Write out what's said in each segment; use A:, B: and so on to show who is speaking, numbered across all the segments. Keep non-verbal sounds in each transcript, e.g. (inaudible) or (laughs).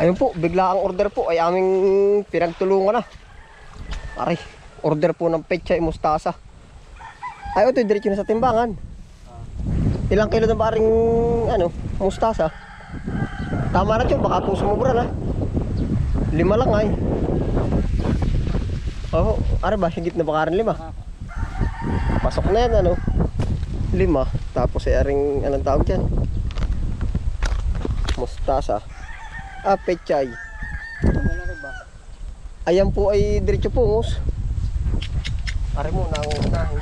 A: Ayun po, bigla ang order po ay aming pinagtulungan na. Pare, order po ng pechay mustasa. Ay, ito, diretso na sa timbangan. Ilang kilo na ba ring, ano, mustasa? Tama na tiyo, baka po sumubra na. Lima lang ay. Oo, ano ba, higit na baka rin lima. Pasok na yan, ano. Lima, tapos ay aring, anong tawag dyan? Mustasa. Ah, pechay. Ayan po ay diretso pungos. Pare mo, nangungunahin.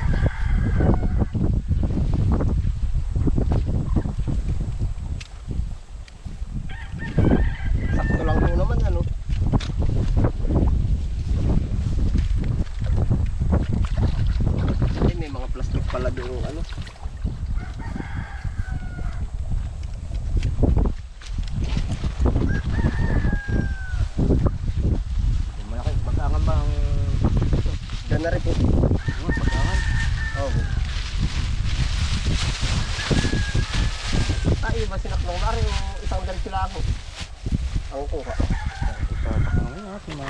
A: Sakto lang po naman, ano? Ay, may mga plastic pala doon, ano?
B: Yung malaki, bagangan ba ang...
A: Diyan na rin po.
B: Ano, bagangan?
A: Oo. Ay, iba sinaklong na rin yung isang dal sila ako. Ang kuha.
B: Itatak na ngayon, ha? Sima...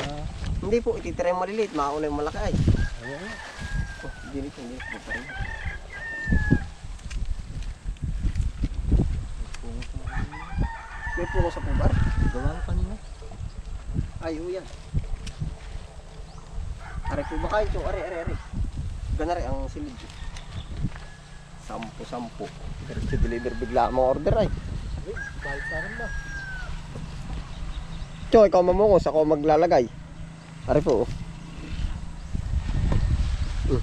A: Hindi po, ititira yung maliliit, mauna yung malaki ay.
B: Ayan.
A: Oh, dilit, hindi. Hindi pa rin. May puno sa pubar.
B: Gawa ko kanina.
A: Ay, ho yan. Aray po ba kayo? Chong? Aray, aray, aray. Ganari ang silid. Sampu, sampu. Diretso deliver bigla ang mga order ay.
B: Ay, balik pa rin ba?
A: Chong, ikaw mamungos, ako maglalagay. Aray po. oh. Mm.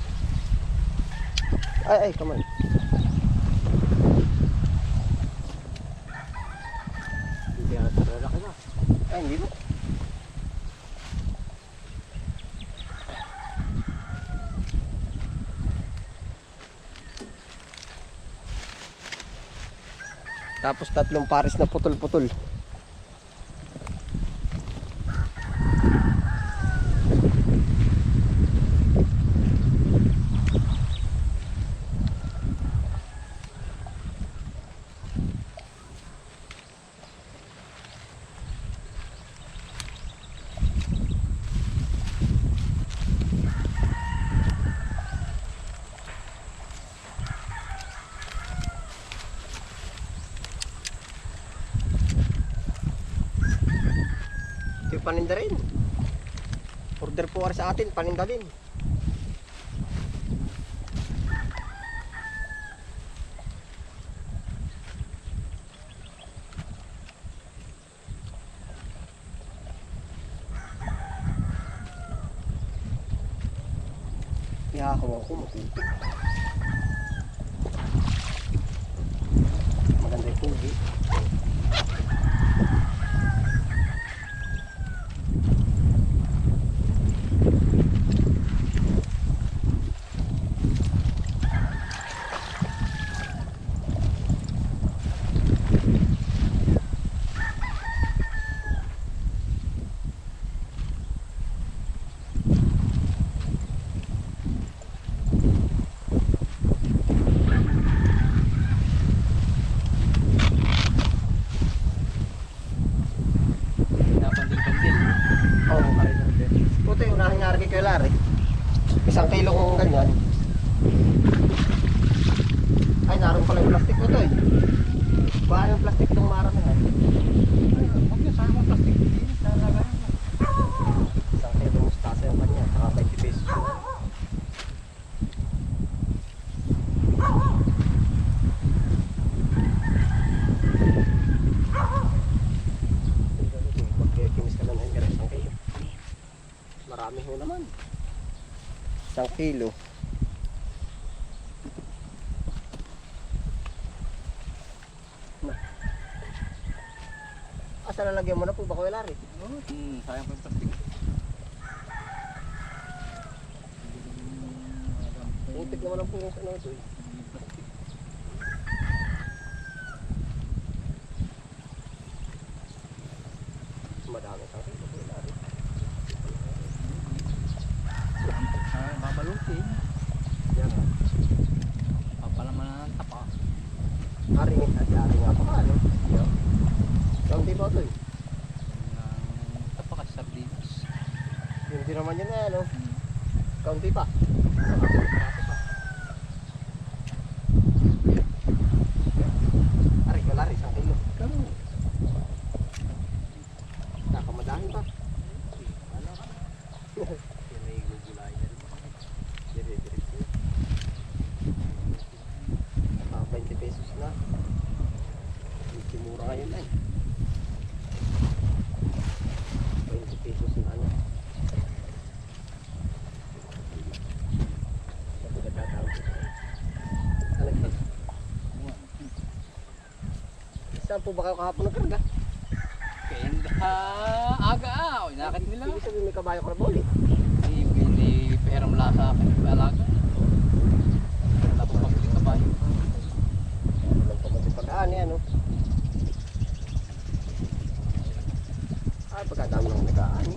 A: Ay, ay, come on.
B: Hindi yata lalaki na.
A: Ay, hindi mo. Tapos tatlong pares na putol-putol. Paninda rin. Order po sa atin, paninda din. Ihahawa ko makuti. Maganda yung pugi.
B: Pinapandil-pandil.
A: Oo, oh, kaya na rin. Puto yung unahan nga rin kay Larry. Isang kilo kong ganyan. Ay, naroon pala yung plastic ko to eh. Baka yung plastic itong maramihan.
B: Huwag yun, saan mo plastic? Hindi, lalagay mo.
A: Isang kilo mustasa yung kanya. Saka 20 pesos. yun. Magkikimis ka lang ng isang kilo. Marami ho naman. Isang kilo. Asa lalagyan mo na po ba ko Larry?
B: Hmm, sayang pa yung plastic.
A: Putik naman ang pungos ano ito eh. Madami sa akin.
B: Ah, babalutin.
A: Yan.
B: Papalaman na ng tapa.
A: Ari, ari nga pa ano. Yan. Yung di ba ito eh.
B: Na
A: Hindi naman yun eh, ano? Kaunti pa. Aray, wala rin, isang kilo. Nakamadahin pa. Ah, 20 pesos na. Medyo mura ngayon eh. 20 pesos na ano. Sabi na tatawag. Ano ito? Saan po ba kayo kahapon nagkarga?
B: Kaya aga ah. Inakit nila.
A: Ibig sabihin may kabayo ka na boli.
B: Hindi, pera mula sa akin. Alaga. Wala po pabili kabayo.
A: Walang pagkati pag-ani ano. Ay, pagkadami lang nag-aani.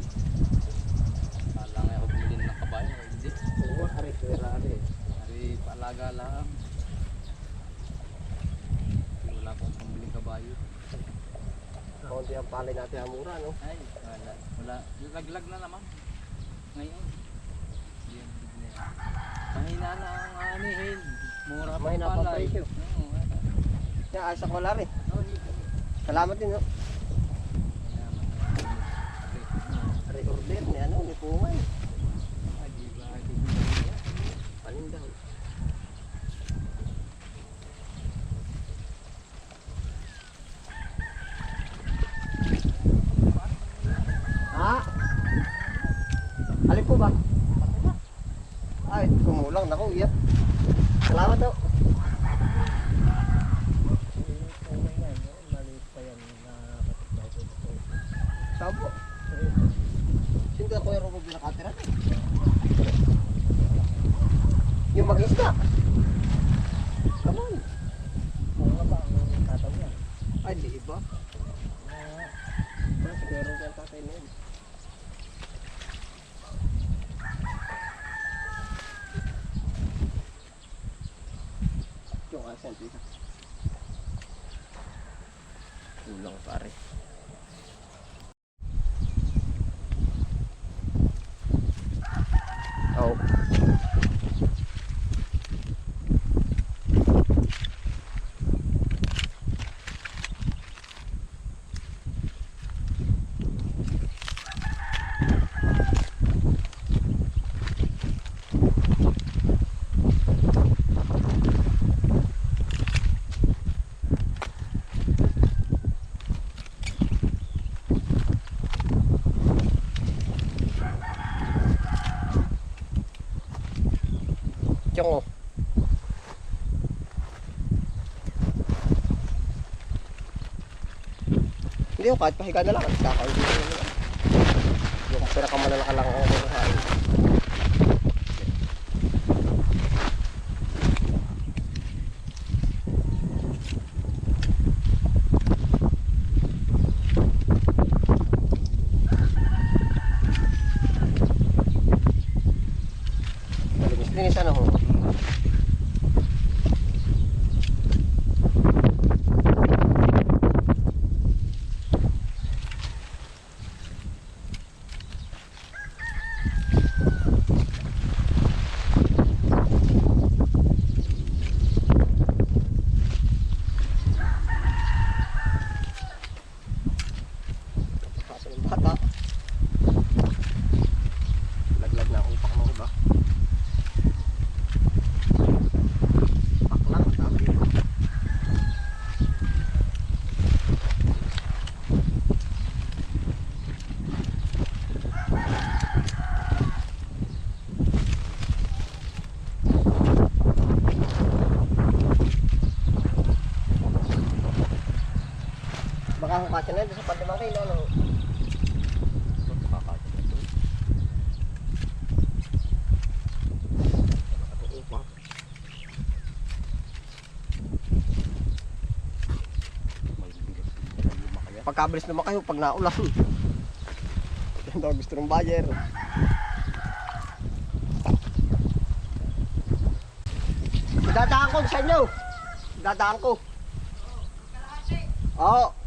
B: Kala nga ako bumili ng kabayo. eh, Hindi.
A: Oo, aray, sira aray.
B: Ari, paalaga lang. Wala pong pambiling kabayo.
A: Kaunti ang palay natin ang mura, no?
B: Ay, wala. Wala. Yung laglag na naman. Ngayon. Mahina na ang anihin. Mura pa
A: Mahina pa
B: palay.
A: presyo.
B: Oo.
A: Yan, ayos ako wala rin. Salamat din, no?
B: Yan, mahina.
A: Aray, order ni ano, ni Pumay.
B: Ay, di ba? Di ba?
A: Panindaw. Ha? Alin po ba? Ay, kumulang. Naku, iyak. Salamat daw. Sabo. Sino ka kuya Robo binakatira? Yung mag-isda. Come on. Ay, di iba. Wala si Kuya Robo ang tatay na yun. Yung asan, tita. Ulang pare. Tiyong oh. Hindi ko kahit pahiga na lang. Kakain din. Yung pinakamalala lang ako kakain. Malinis-linis ano ho. Kaso ng bata. Laglag na ang upak mo ba? Paklang, tama dito. Baka kung kasya na sa pandamang kayo, ano? Pagkabilis naman kayo pag naulan. (laughs) Yan daw gusto ng buyer. Dadaan ko sa inyo. Dadaan ko. Oo. order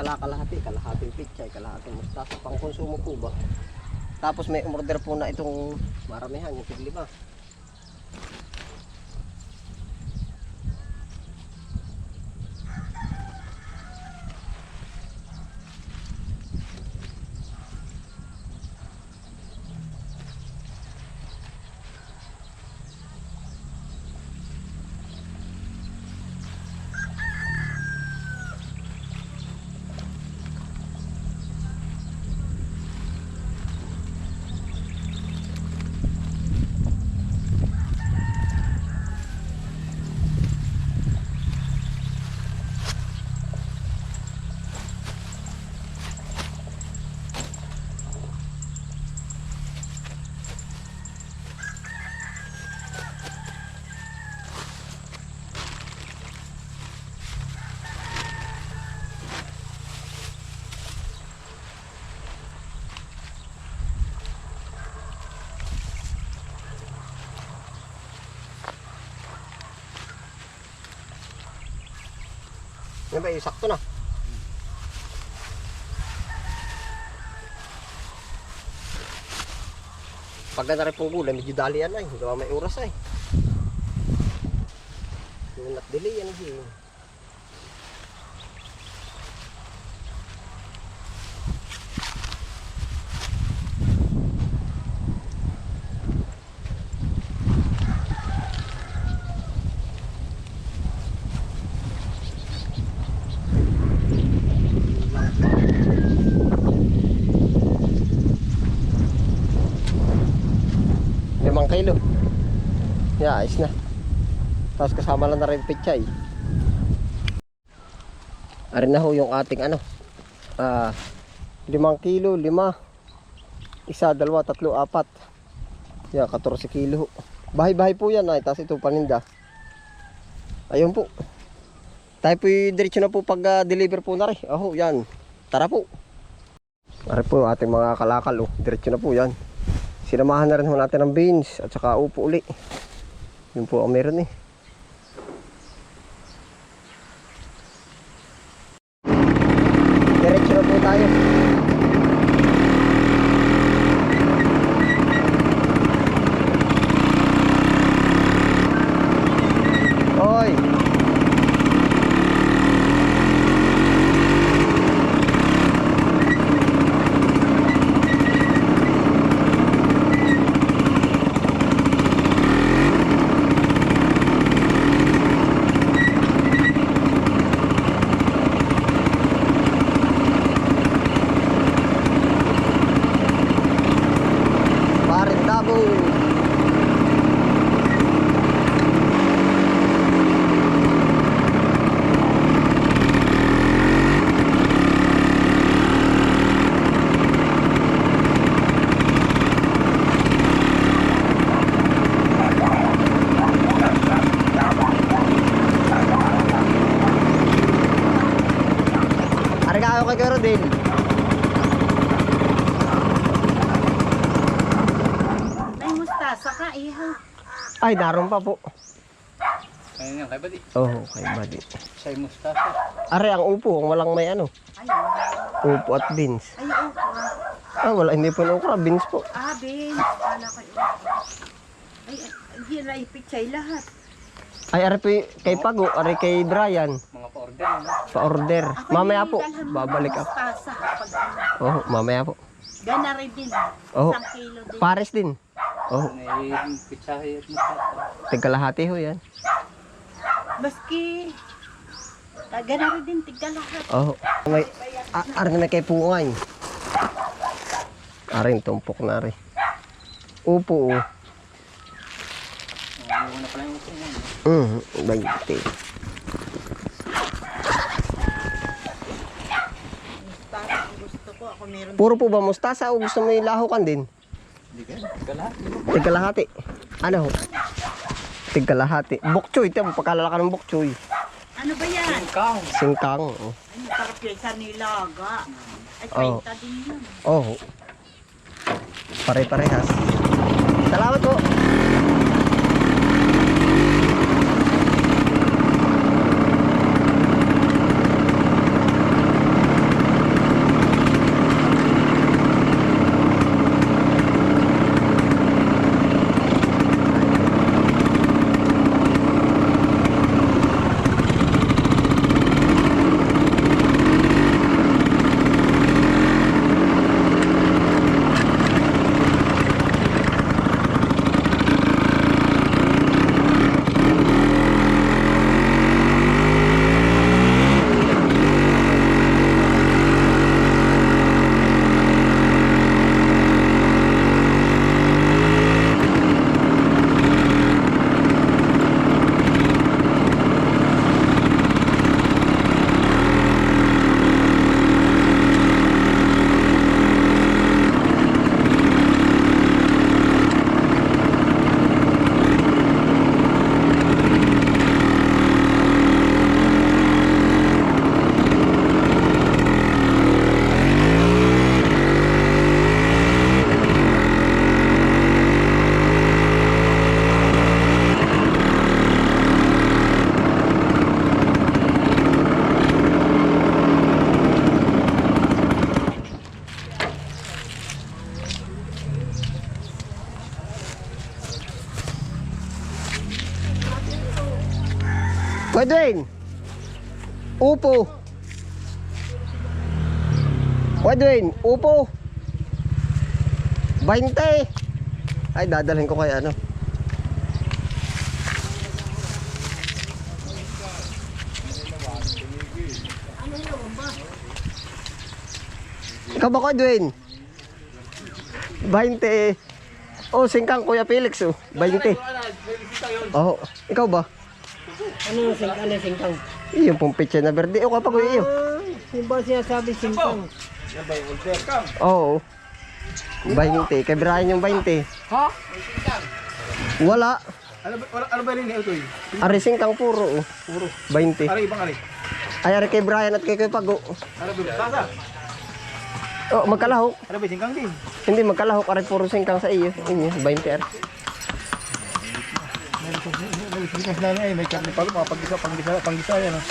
A: kalakalahati, kalahating pichay, kalahating mustasa, pang konsumo po ba? Tapos may order po na itong maramihan, yung tiglima. Yan ba, yung sakto na. Pagka na rin pong gulay, medyo dali yan ay. Gawa may oras ay. Yung not delay yan eh. Limang kilo. Yeah, ayos na. Tapos kasama lang na rin pichay. Arin na ho yung ating ano. Ah, limang kilo, lima. Isa, dalawa, tatlo, apat. Yeah, 14 kilo. Bahay-bahay po yan ay. Tapos ito paninda. Ayun po. Tayo po diretso na po pag ah, deliver po na rin. Oh, yan. Tara po. Ari po ating mga kalakal. Oh. Diretso na po yan. Sinamahan na rin ho natin ng beans at saka upo uli. Yun po ang meron eh. Diretso na po tayo. Hoy! Parin Tabo. Argayo kay Kuya Rodel.
C: May mustasa ka, iha.
A: Ay, naroon pa po.
B: Ayun yan, kay Badi.
A: Oh, kay buddy.
B: Siya'y mustasa.
A: Are, ang upo, kung walang may ano.
C: Ayun.
A: Upo at beans.
C: Ay, okra.
A: Ah, wala, hindi po na okra, beans po.
C: Ah, Ben. Kala ko okra. Ay, ay, hindi na ipichay lahat.
A: Ay, are po, kay Pago, are kay Brian.
B: Mga pa-order. Ano?
A: Pa-order.
C: Ako
A: Mamaya
C: yung
A: po, babalik
C: ng
A: ako.
C: Mustasa. Pag,
A: Oh, mamaya po.
C: gana rin din.
A: Oh.
C: Isang kilo din.
A: Pares din. Oh,
B: May pitsahe at mustasa.
A: tigkalahati ho yan.
C: Maski, ah, rin din, tigga lahat.
A: Oh, may, ah, are na kay Pungay. Are, tumpok na rin. Upo, oh.
B: Ang una pala yung ito yan.
A: Mm, bayti.
C: Mustasa ang gusto ko. Ako meron.
A: Puro po ba mustasa o gusto mo yung lahukan din?
B: Lahat.
A: Tigkalahati. Ano ho? Tigkalahati. Bokchoy, ito, pagkalala ka ng bokchoy.
C: Ano ba yan?
B: Ikaw.
A: Singkang. Oh.
C: Ay, masarap yan sa nilaga. Ay,
A: Oh.
C: 30 din yun.
A: Oh. Pare-parehas. Salamat po. Kuya Dwayne. Upo. Kuya Dwayne, upo. 20. Ay, dadalhin ko kay ano. Ikaw ba Kuya Dwayne? 20. Oh, singkang Kuya Felix oh. 20. Oh, ikaw ba?
C: Ano yung sing, ano yung singkang?
A: Iyo pong peche na verde. O kapag iyo.
C: Yung ba sinasabi singkang?
A: Oo. 20. Kay Brian yung 20.
C: Ha?
A: Wala.
D: Ano ba, ano, ba rin ito eh?
A: Ari singkang puro. Oh.
D: Puro.
A: 20.
D: Ari, ibang ari.
A: Ay, ari kay Brian at kay Kuya Pago.
D: Ano ba? Tasa?
A: Oh, magkalahok.
D: Ano ba? Singkang din.
A: Hindi, magkalahok. Ari puro singkang sa iyo. Inyo, 20 ari.
D: Singkang sila na eh. May karne palo. Mga panggisa, panggisa, panggisa yan. ah.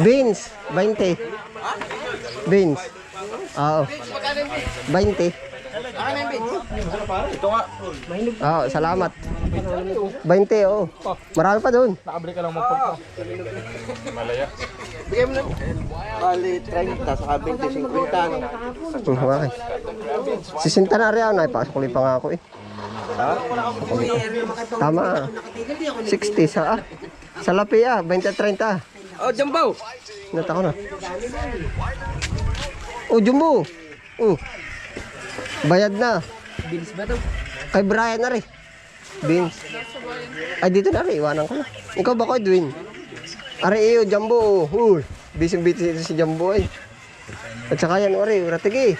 A: Beans, 20. Beans. Oo. 20.
D: Ito nga.
A: Oo, salamat. 20, oo. Marami pa doon.
D: Nakabili ka lang magpagpa.
E: Bali, 30, saka 20, 50. no?
A: Hmm, okay. Sisinta na rin ako. Naipasok pa nga ako eh. Tama. 60 sa ah. Sa lapi ah, 20 30.
E: Oh, Jumbo!
A: Nata ko na. Oh, Jumbo. Oh. Bayad na.
C: Bilis ba to?
A: Kay Brian na rin. Beans. Ay, dito na rin. Iwanan ko na. Ikaw ba ko, Edwin? Are iyo, Jumbo. Uy, busy-busy ito si Jumbo ay. At saka yan, ore, ratigi.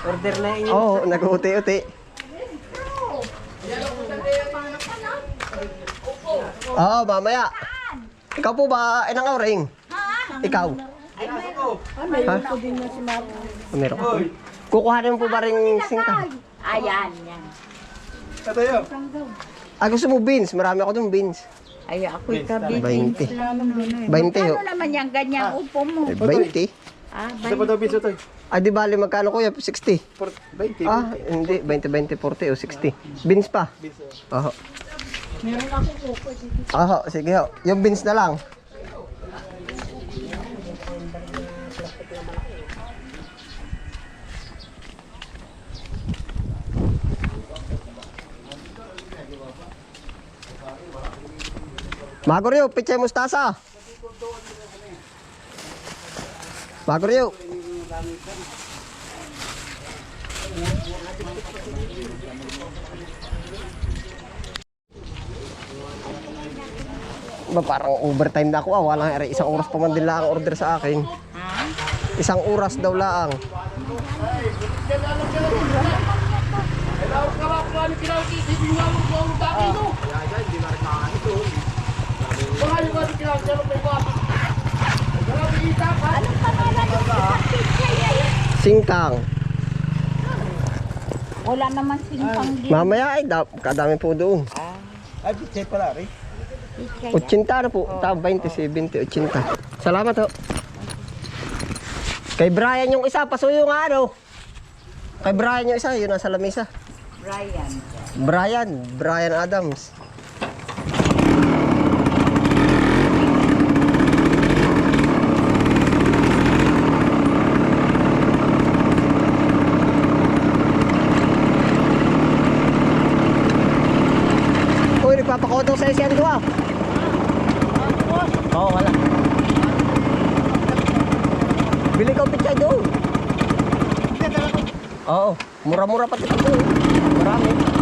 C: Order na yun.
A: Oo, oh, nag-uti-uti. Oo, mamaya. Ikaw po ba, inang ring? Ikaw? Ha? Meron ko. Kukuhanin mo po ba rin singka?
F: Ayan, yan.
D: Ito yun.
A: Ah, gusto mo beans? Marami ako dong beans.
F: Ay, ako'y kabi.
A: 20. 20 ho.
F: Ano naman yan, ganyan upo mo?
A: Eh, 20.
F: Ah,
D: Ito pa daw biso ito eh.
A: Ah, di bali magkano kuya? 60.
D: For 20.
A: Ah, hindi. 20, 20, 40 o 60. Beans pa? Oo. Oo, sige ho. Yung beans na lang. Magoryo, pichay mustasa. Magoryo. Ba, parang overtime na ako ah. Walang ere. Isang oras pa man din lang ang order sa akin. Isang oras daw lang.
F: Anong pangalan yung isang pizza yan?
A: Singkang.
F: Wala naman singkang din.
A: Mamaya ay da, kadami po doon.
D: Ay, bitchay pala.
F: Pizza
A: 80
F: yan.
A: na po. Ta 20, 70, 80. Salamat ho. Kay Brian yung isa, pasuyo nga ano. Kay Brian yung isa, yun nasa lamesa.
F: Brian.
A: Brian, Brian Adams. Nagpapakotong sa isyan ko ah. Oo, wala. Bili ka pichay doon. Oo, mura-mura pati ito doon. Marami.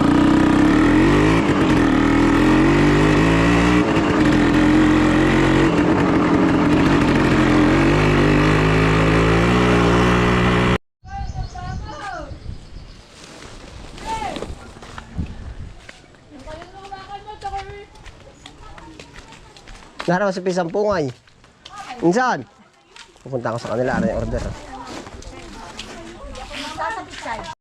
A: Naraw sa pisang pungay. Insan? Pupunta ako sa kanila, ano yung order.